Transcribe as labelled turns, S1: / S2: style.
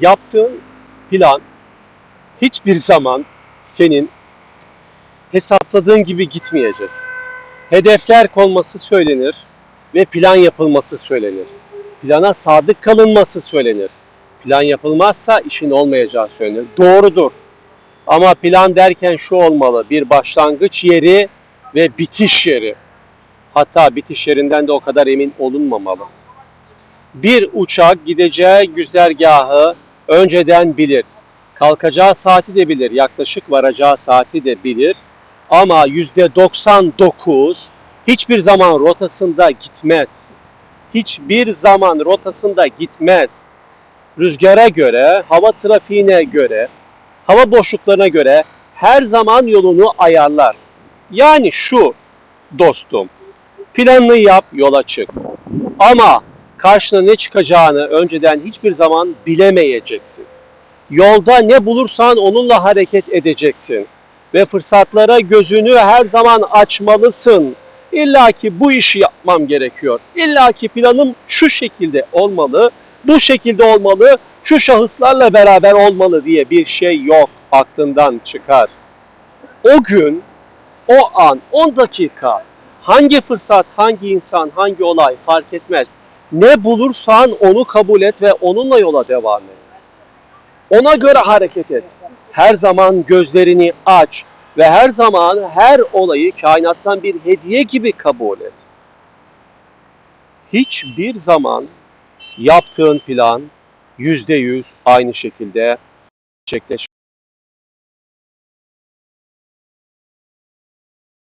S1: yaptığın plan hiçbir zaman senin hesapladığın gibi gitmeyecek. Hedefler konması söylenir ve plan yapılması söylenir. Plana sadık kalınması söylenir. Plan yapılmazsa işin olmayacağı söylenir. Doğrudur. Ama plan derken şu olmalı. Bir başlangıç yeri ve bitiş yeri. Hatta bitiş yerinden de o kadar emin olunmamalı. Bir uçak gideceği güzergahı önceden bilir. Kalkacağı saati de bilir. Yaklaşık varacağı saati de bilir. Ama %99 hiçbir zaman rotasında gitmez. Hiçbir zaman rotasında gitmez. Rüzgara göre, hava trafiğine göre, hava boşluklarına göre her zaman yolunu ayarlar. Yani şu dostum, planını yap, yola çık. Ama karşına ne çıkacağını önceden hiçbir zaman bilemeyeceksin. Yolda ne bulursan onunla hareket edeceksin ve fırsatlara gözünü her zaman açmalısın. İlla ki bu işi yapmam gerekiyor. İlla ki planım şu şekilde olmalı, bu şekilde olmalı, şu şahıslarla beraber olmalı diye bir şey yok aklından çıkar. O gün, o an, 10 dakika hangi fırsat, hangi insan, hangi olay fark etmez. Ne bulursan onu kabul et ve onunla yola devam et. Ona göre hareket et. Her zaman gözlerini aç ve her zaman her olayı kainattan bir hediye gibi kabul et. Hiçbir zaman yaptığın plan yüzde yüz aynı şekilde gerçekleşmez.